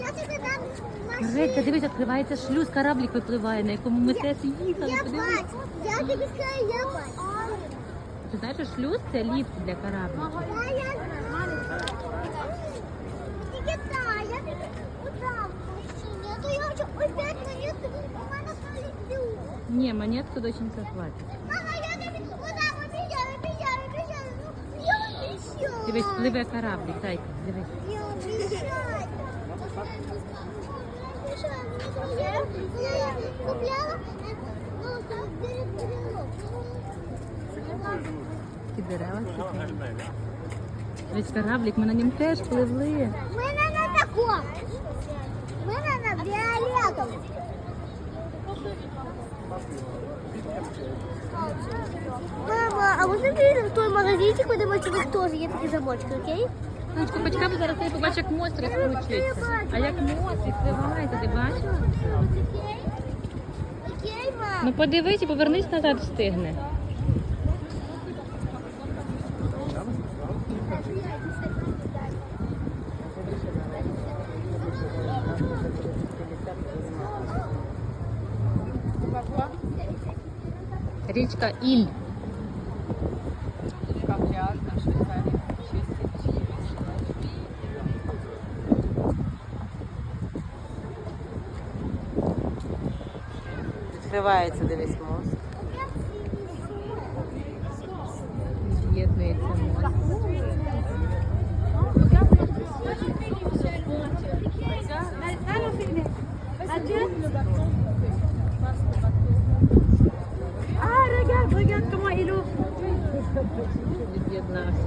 Я тобі дам Редька, машину. дивись, відкривається шлюз, кораблік випливає, на якому ми теж їхали. Я Подивись. бачу. Я тобі скажу, я бачу. Ти знаєш, що шлюз це ліфт для кораблів. Да, я знаю. Тільки так, я тобі удам машині. А то я вже опять монетку у мене полетю. Ні, монетку доченька хватить. Дивись, пливе кораблік, дай, дивись. Я обіцяю. Я купляла, ну, там перед брелок. Ті дерева. Дивись, кораблік, ми на ньому теж пливли. У мене на такому. Мама, а можна піти в той магазинчик, бачу, теж є такі замочки, окей? Сонечко, батькам зараз ти побачиш, як мост розкручується. А як мост відкривається, ти бачила? Окей? Окей, мам? Ну подивись і повернись назад встигне. Річка Іль. Відкривається, дивись мост. З'єднується мост. the